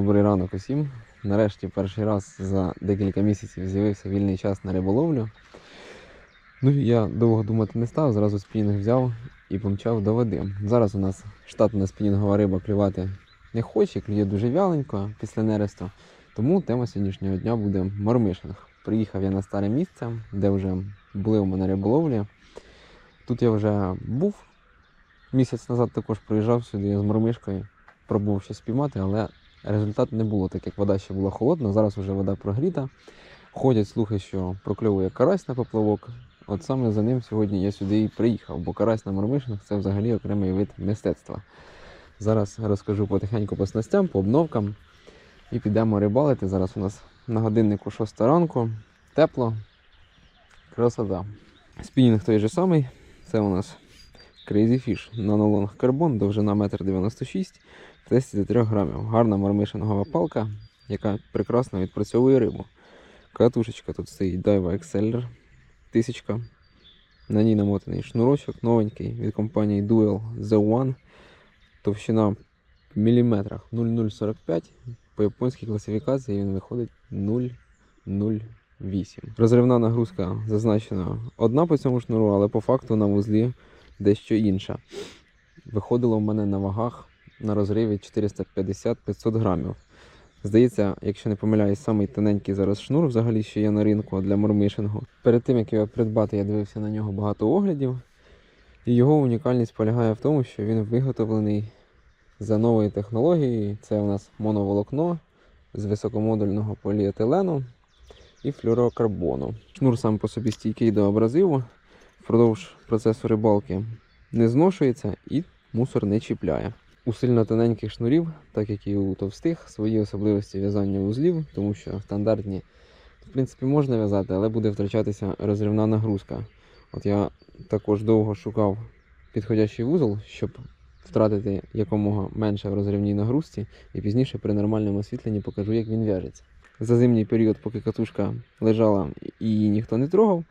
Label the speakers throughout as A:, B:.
A: Добрий ранок усім. Нарешті перший раз за декілька місяців з'явився вільний час на риболовлю. Ну я довго думати не став, зразу спінінг взяв і помчав до води. Зараз у нас штатна спінінгова риба клювати не хоче, клює дуже вяленько після нересту. Тому тема сьогоднішнього дня буде мормишинг. Приїхав я на старе місце, де вже були у мене риболовлі. Тут я вже був місяць назад також приїжджав сюди з мормишкою, пробував щось спіймати, але результат не було, так як вода ще була холодна, зараз вже вода прогріта. Ходять слухи, що прокльовує карась на поплавок. От саме за ним сьогодні я сюди і приїхав, бо карась на мормишинах це взагалі окремий вид мистецтва. Зараз розкажу потихеньку по снастям, по обновкам і підемо рибалити. Зараз у нас на годиннику 6 ранку, тепло, красота. Спінінг той же самий, це у нас Crazy Fish Nanolong Carbon, довжина 1,96 м, 33 грамів. Гарна мармишингова палка, яка прекрасно відпрацьовує рибу. Катушечка тут стоїть Daiwa Exceller 1000. На ній намотаний шнурочок новенький від компанії Duel The One. Товщина в міліметрах 0,045. По японській класифікації він виходить 0,08. Розривна нагрузка зазначена одна по цьому шнуру, але по факту на вузлі дещо інша. Виходило в мене на вагах на розриві 450-500 грамів. Здається, якщо не помиляюсь, самий тоненький зараз шнур взагалі що є на ринку для мормишингу. Перед тим як його придбати, я дивився на нього багато оглядів. І його унікальність полягає в тому, що він виготовлений за новою технологією. Це у нас моноволокно з високомодульного поліетилену і флюорокарбону. Шнур сам по собі стійкий до абразиву. Впродовж процесу рибалки не зношується і мусор не чіпляє. У сильно тоненьких шнурів, так як і у товстих, свої особливості в'язання вузлів, тому що стандартні, в принципі, можна в'язати, але буде втрачатися розривна нагрузка. От я також довго шукав підходящий вузол, щоб втратити якомога менше в розривній нагрузці, і пізніше при нормальному освітленні покажу, як він в'яжеться. За зимній період, поки катушка лежала і її ніхто не трогав,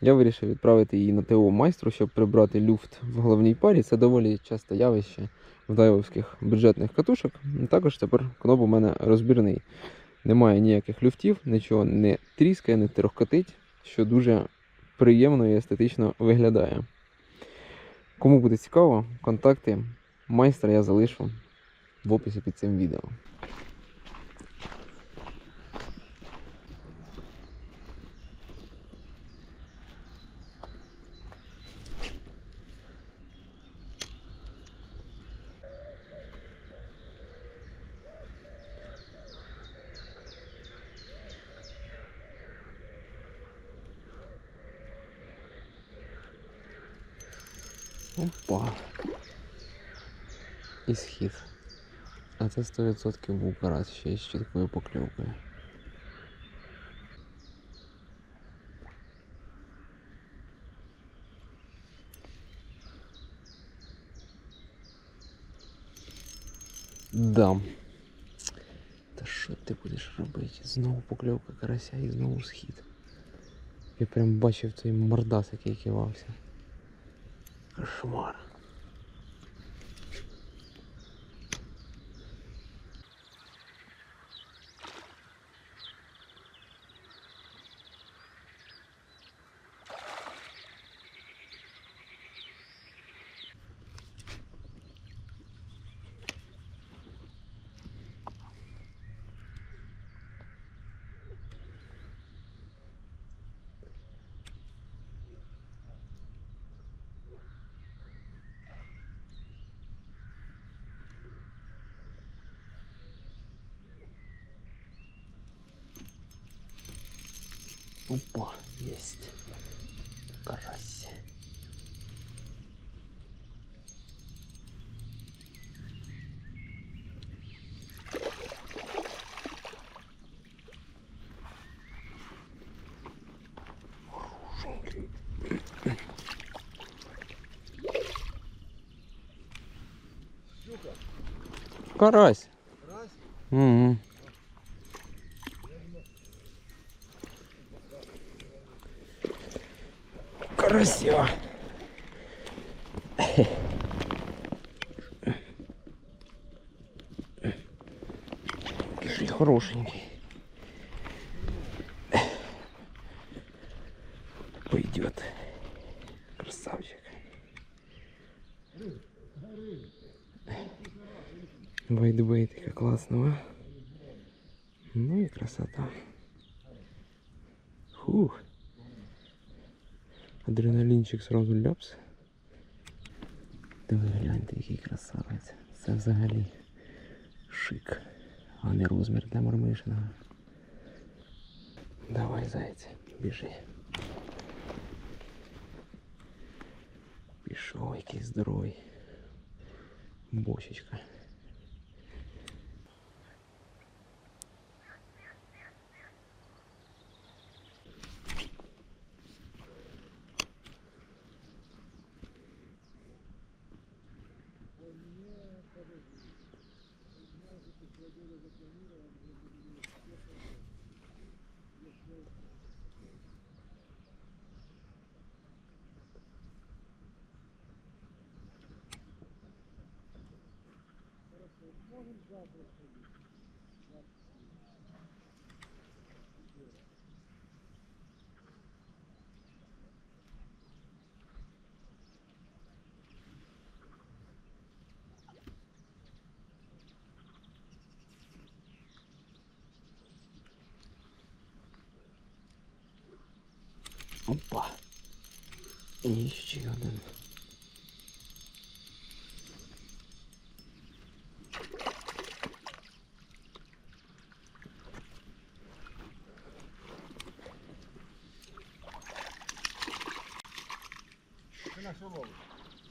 A: я вирішив відправити її на ТО майстру, щоб прибрати люфт в головній парі. Це доволі часте явище в дайвовських бюджетних катушок. Також тепер кноп у мене розбірний. Немає ніяких люфтів, нічого не тріскає, не трохкотить, що дуже приємно і естетично виглядає. Кому буде цікаво, контакти майстра я залишу в описі під цим відео. Опа. І схід. А це 100% був карась ще із чіткою покльовкою. Да. Та що ти будеш робити? Знову покльовка карася і знову схід. Я прям бачив цей мордас, який кивався. 什么啊？Опа, есть. Карась. Карась.
B: Раз,
A: Угу. Карася. хорошенький. Пойдет. Красавчик. Вайдбейтика классного. Ну и красота. Фух. Адреналінчик сразу ляпс. Диви, гляньте, який красавець. Це взагалі шик, а не розмір для мормишина. Давай, зайця, біжи. Пішов який здоровий. Бочечка. Опа. І ще
B: що ловиш?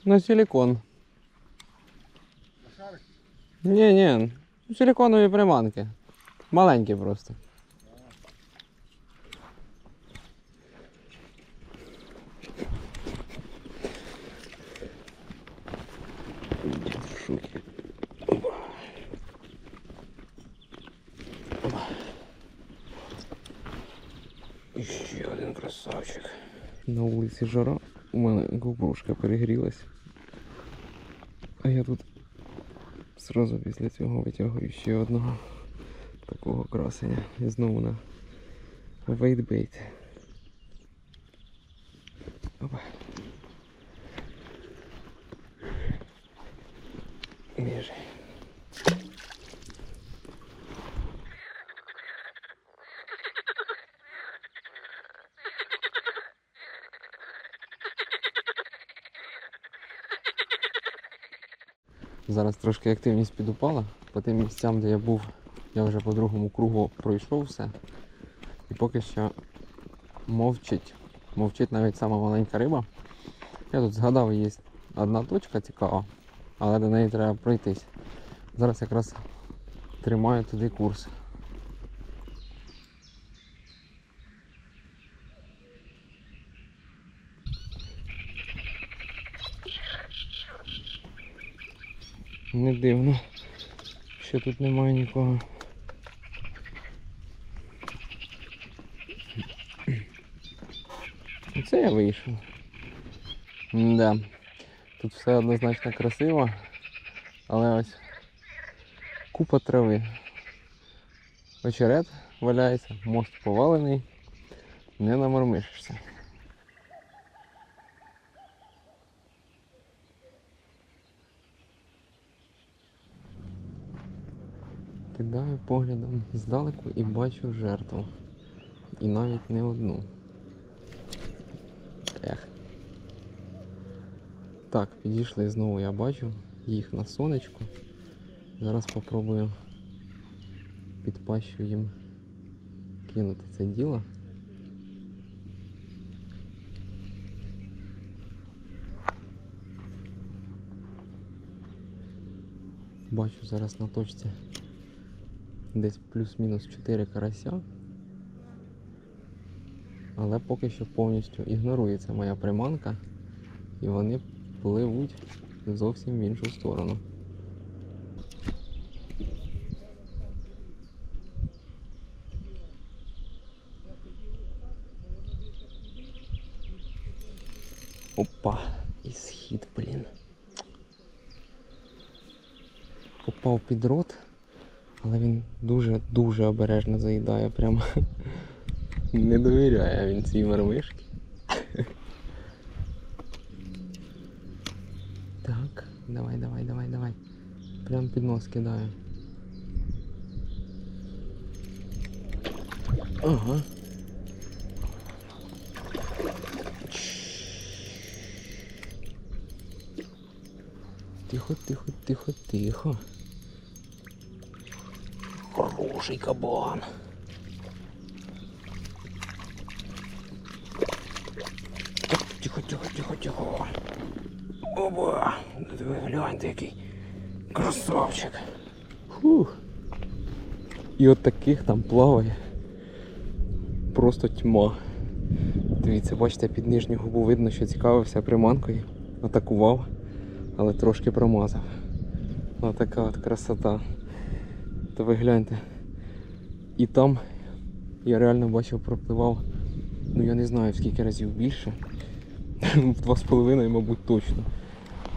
A: На силикон.
B: На шарик?
A: Ні, ні. Силиконові приманки. Маленькі просто. Дід в шокі. Опа. Опа. І ще один красавчик. На вулиці жара. У мене губрушка перегрілась. А я тут сразу після цього витягую ще одного такого красення. І знову на вейтбейт. Опа. Біжи. Трошки активність підупала. По тим місцям, де я був, я вже по другому кругу пройшов все. І поки що мовчить. Мовчить навіть сама маленька риба. Я тут згадав, є одна точка цікава, але до неї треба пройтись. Зараз якраз тримаю туди курс. Не дивно, що тут немає нікого. І Це я вийшов. Да. Тут все однозначно красиво, але ось купа трави. Очерет валяється, мост повалений, не намормишишся. Кидаю поглядом здалеку і бачу жертву. І навіть не одну. Ех. Так, підійшли знову, я бачу їх на сонечку. Зараз попробую під пащу їм кинути це діло. Бачу зараз на точці десь плюс-мінус 4 карася. Але поки що повністю ігнорується моя приманка і вони пливуть зовсім в іншу сторону. Опа, і схід, блін. Попав під рот, дуже-дуже обережно заїдає, прямо не довіряє він цій мармишці. Так, давай, давай, давай, давай. Прям під нос кидаю. Ага. Тихо, тихо, тихо, тихо. Хороший кабан. Тихо, тихо, тихо, тихо. Оба! Ви гляньте, який красавчик. Фух. І от таких там плаває. Просто тьма. Дивіться, бачите, під нижню губу видно, що цікавився приманкою. Атакував, але трошки промазав. Отака от красота. То ви гляньте. І там я реально бачив, пропливав, ну я не знаю скільки разів більше. В два з половиною, мабуть, точно.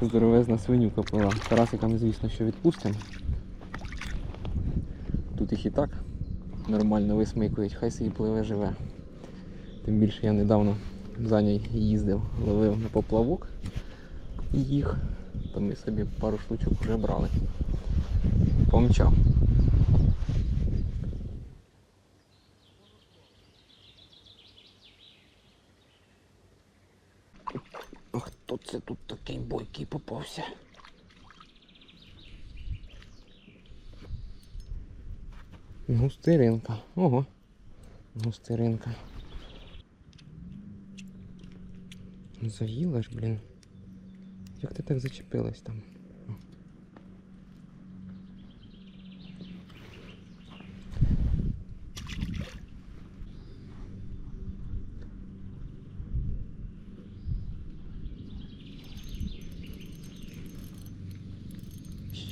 A: Здоровезна свинюка плила. Карасиками, звісно, що відпустимо. Тут їх і так нормально висмикують, хай собі пливе живе. Тим більше я недавно за ній їздив, ловив на поплавок їх, то ми собі пару штучок вже брали. Помчав. А хто це тут такий бойкий попався? Густеринка. Ого. Густеринка. Заїла ж, блін. Як ти так зачепилась там?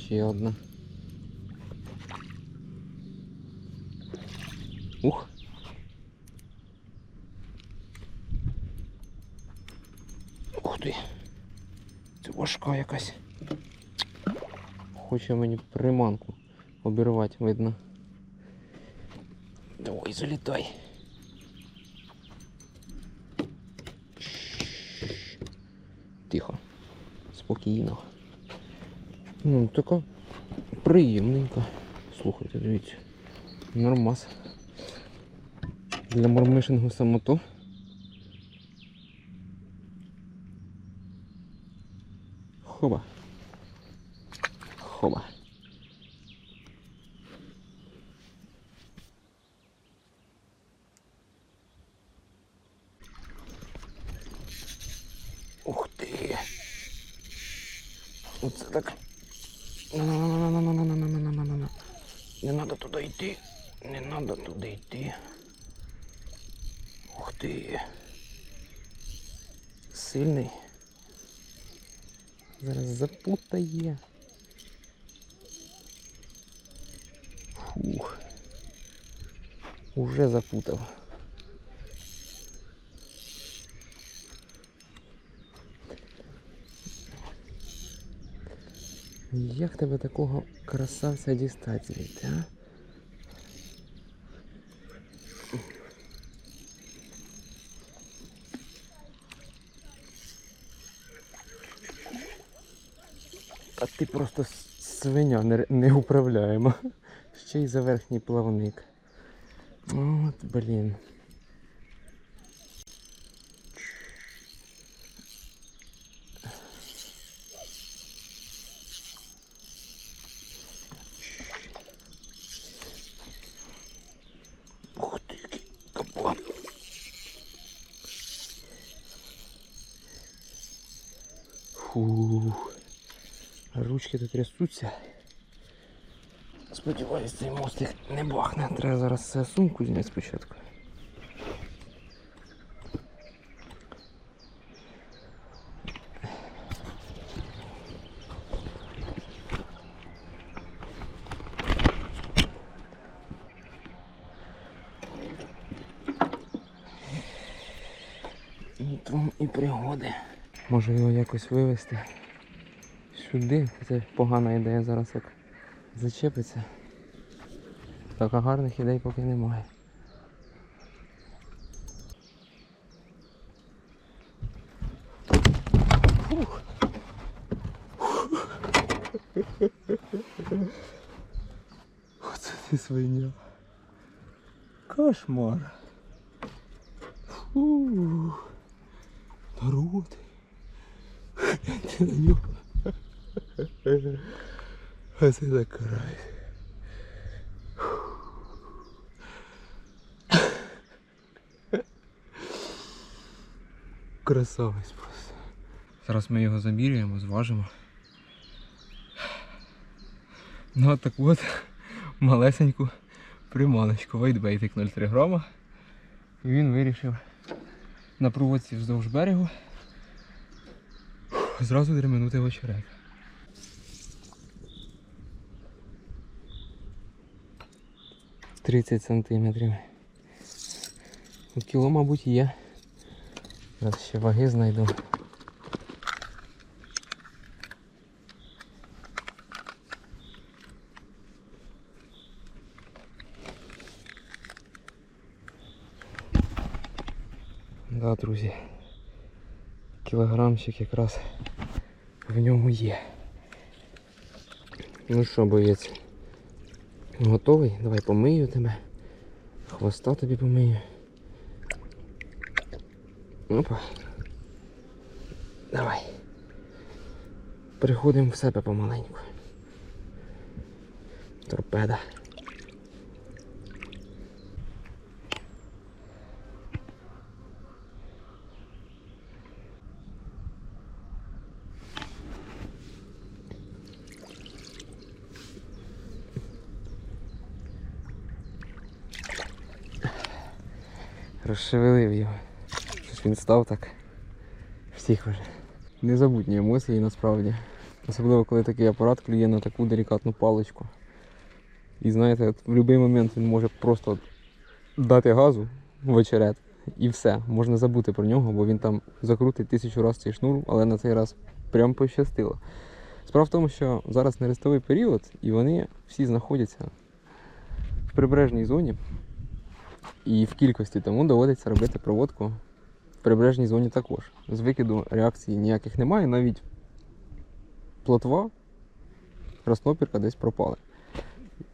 A: Ще одна. Ух. Ух ти. Це важка якась. Хоче мені приманку обірвати, видно. Давай, залітай. Тихо. Спокійно. Ну, така приємненька. Слухайте, дивіться. Нормас. Для мормишингу самото. Хоба. Хоба. Ух ти. Оце так. Надо туди йти. Ух ти. Сильний. Зараз запутає. Фух. Уже запутав. Як тебе такого красавця дістати а? А ти просто свиня не- управляємо. Ще й за верхній плавник. От, блін. Ух ти, який кабан. Фух. Ручки тут трясуться. Сподіваюсь, цей мостик не бахне. Треба зараз е, сумку зняти спочатку. Вам і пригоди. Може його якось вивезти сюди. Це погана ідея зараз як зачепиться. Так, а гарних ідей поки немає. Фух. Оце ти свиня. Кошмар. Фу. Народ. Гляньте на нього. Оце так карась. Красавець просто. Зараз ми його замірюємо, зважимо. Ну от так от малесеньку приманочку. Вайтбейтик 0,3 грама. І він вирішив на проводці вздовж берегу зразу дременути в очерет. Тридцять сантиметрів. Ну, Кіло, мабуть, є. Зараз ще ваги знайду. Да, друзі. Кілограмчик якраз в ньому є. Ну що, боєць? Готовий? Давай помию тебе. Хвоста тобі помию. Опа. Давай. Приходимо в себе помаленьку. Торпеда. Розшевелив його. Щось він став так. Всіх вже. Незабутні емоції насправді. Особливо, коли такий апарат клює на таку делікатну паличку. І знаєте, от в будь-який момент він може просто дати газу в очерет і все. Можна забути про нього, бо він там закрутить тисячу разів цей шнур, але на цей раз прям пощастило. Справа в тому, що зараз нерестовий період, і вони всі знаходяться в прибережній зоні. І в кількості тому доводиться робити проводку в прибережній зоні також. З викиду реакцій ніяких немає, навіть плотва, краснопірка десь пропали.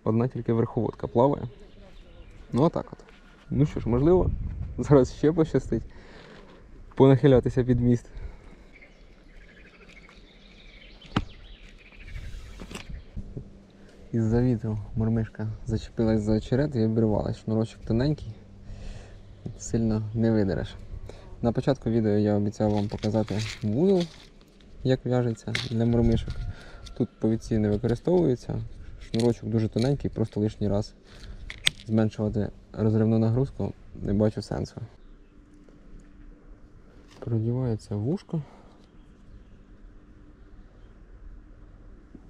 A: Одна тільки верховодка плаває. Ну отак от. Ну що ж, можливо, зараз ще пощастить понахилятися під міст. Із-за вітру мормишка зачепилась за очерет і обірвалась. Шнурочок тоненький, сильно не видереш. На початку відео я обіцяв вам показати вузол, як в'яжеться для мормишок. Тут повідці не використовуються, шнурочок дуже тоненький, просто лишній раз зменшувати розривну нагрузку не бачу сенсу. Продівається вушко.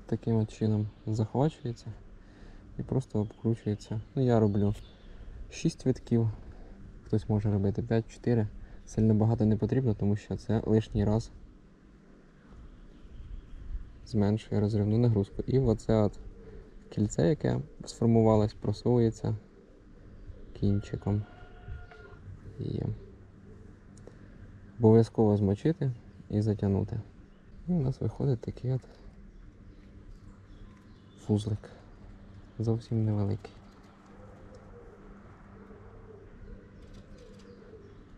A: Таким чином захвачується і просто обкручується. Ну я роблю 6 витків, хтось може робити 5-4. Сильно багато не потрібно, тому що це лишній раз зменшує розривну нагрузку. І оце от кільце, яке сформувалось, просовується кінчиком. Є. Обов'язково змочити і затягнути. І у нас виходить такий от фузлик. Зовсім невеликий.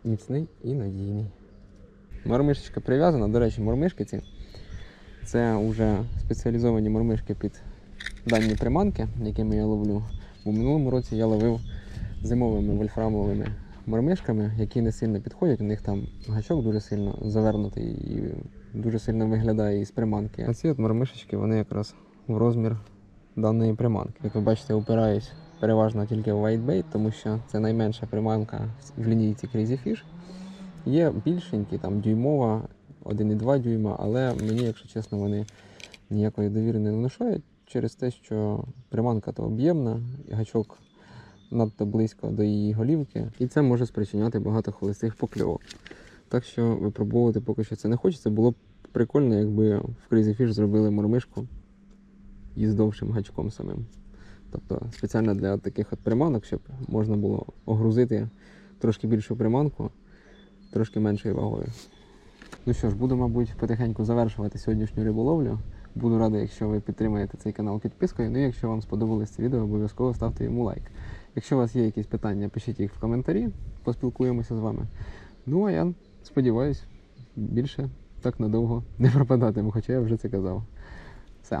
A: Міцний і надійний. Мормишечка прив'язана. До речі, мормишки ці. Це вже спеціалізовані мормишки під дані приманки, якими я ловлю. У минулому році я ловив зимовими вольфрамовими мормишками, які не сильно підходять. У них там гачок дуже сильно завернутий і дуже сильно виглядає із приманки. А ці от мормишечки, вони якраз в розмір даної приманки. Як ви бачите, опираюсь переважно тільки в whitebait, тому що це найменша приманка в лінійці Crazy Fish. Є більшенькі, там дюймова, 1,2 дюйма, але мені, якщо чесно, вони ніякої довіри не внушають через те, що приманка то об'ємна, гачок надто близько до її голівки, і це може спричиняти багато холостих покльовок. Так що випробовувати поки що це не хочеться. Було б прикольно, якби в Crazy Fish зробили мормишку із довшим гачком самим. Тобто спеціально для таких от приманок, щоб можна було огрузити трошки більшу приманку, трошки меншою вагою. Ну що ж, буду, мабуть, потихеньку завершувати сьогоднішню риболовлю. Буду радий, якщо ви підтримаєте цей канал підпискою. Ну і якщо вам сподобалось це відео, обов'язково ставте йому лайк. Якщо у вас є якісь питання, пишіть їх в коментарі, поспілкуємося з вами. Ну а я сподіваюсь, більше так надовго не пропадатиму, хоча я вже це казав. Все.